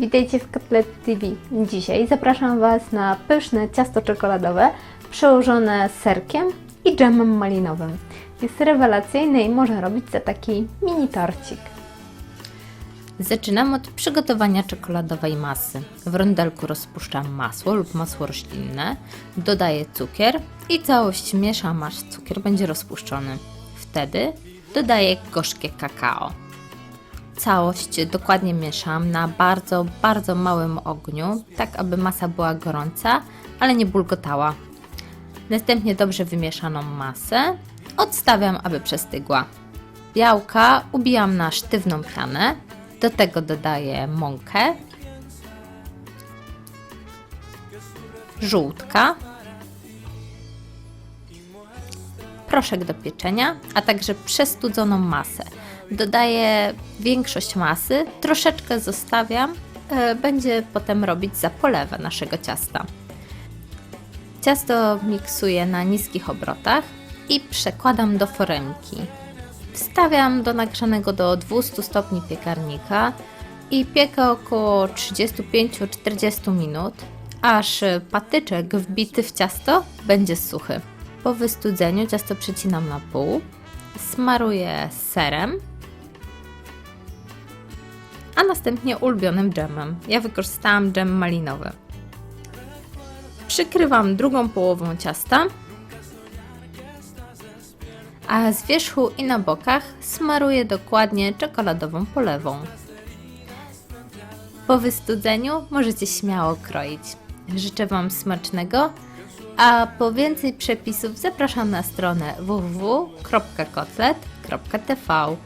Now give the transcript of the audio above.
Witajcie w Kotlet TV. Dzisiaj zapraszam Was na pyszne ciasto czekoladowe przełożone serkiem i dżemem malinowym. Jest rewelacyjne i można robić za taki mini torcik. Zaczynam od przygotowania czekoladowej masy. W rondelku rozpuszczam masło lub masło roślinne, dodaję cukier i całość mieszam aż cukier będzie rozpuszczony. Wtedy dodaję gorzkie kakao. Całość dokładnie mieszam na bardzo, bardzo małym ogniu, tak aby masa była gorąca, ale nie bulgotała. Następnie dobrze wymieszaną masę odstawiam, aby przestygła. Białka ubijam na sztywną pianę, do tego dodaję mąkę, żółtka, proszek do pieczenia, a także przestudzoną masę. Dodaję większość masy, troszeczkę zostawiam, e, będzie potem robić za polewę naszego ciasta. Ciasto miksuję na niskich obrotach i przekładam do foremki. Wstawiam do nagrzanego do 200 stopni piekarnika i piekę około 35-40 minut, aż patyczek wbity w ciasto będzie suchy. Po wystudzeniu ciasto przecinam na pół, smaruję serem, a następnie ulubionym dżemem. Ja wykorzystałam dżem malinowy. Przykrywam drugą połową ciasta a z wierzchu i na bokach smaruję dokładnie czekoladową polewą. Po wystudzeniu możecie śmiało kroić. Życzę Wam smacznego, a po więcej przepisów zapraszam na stronę www.kotlet.tv.